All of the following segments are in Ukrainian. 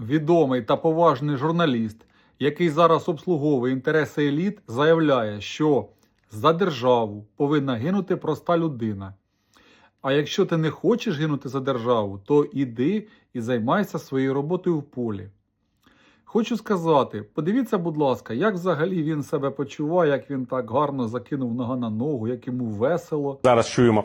відомий та поважний журналіст, який зараз обслуговує інтереси еліт, заявляє, що за державу повинна гинути проста людина. А якщо ти не хочеш гинути за державу, то іди і займайся своєю роботою в полі. Хочу сказати, подивіться, будь ласка, як взагалі він себе почуває, як він так гарно закинув нога на ногу, як йому весело. Зараз чуємо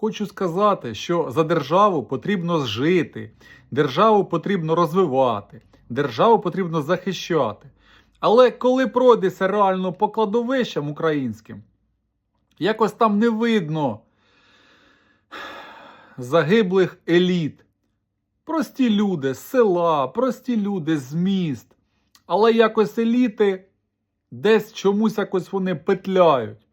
Хочу сказати, що за державу потрібно жити, державу потрібно розвивати, державу потрібно захищати. Але коли пройдеться реально по кладовищам українським, якось там не видно загиблих еліт. Прості люди з села, прості люди з міст. Але якось еліти десь чомусь якось вони петляють.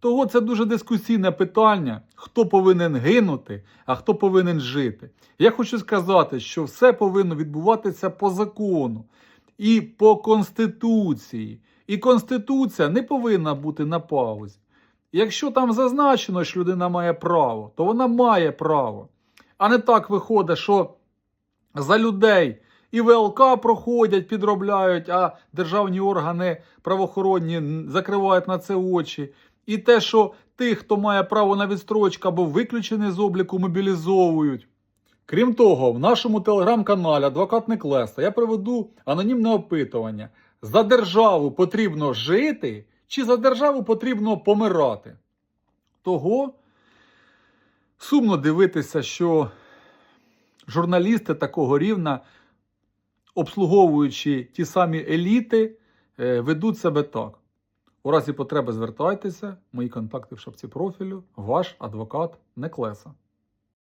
Того це дуже дискусійне питання, хто повинен гинути, а хто повинен жити. Я хочу сказати, що все повинно відбуватися по закону і по Конституції. І Конституція не повинна бути на паузі. Якщо там зазначено, що людина має право, то вона має право. А не так виходить, що за людей і ВЛК проходять, підробляють, а державні органи правоохоронні закривають на це очі. І те, що тих, хто має право на відстрочку або виключений з обліку, мобілізовують. Крім того, в нашому телеграм-каналі Адвокат Неклеса я проведу анонімне опитування: за державу потрібно жити, чи за державу потрібно помирати? Того сумно дивитися, що журналісти такого рівня, обслуговуючи ті самі еліти, е, ведуть себе так. У разі потреби звертайтеся, мої контакти в шапці профілю, ваш адвокат Неклеса.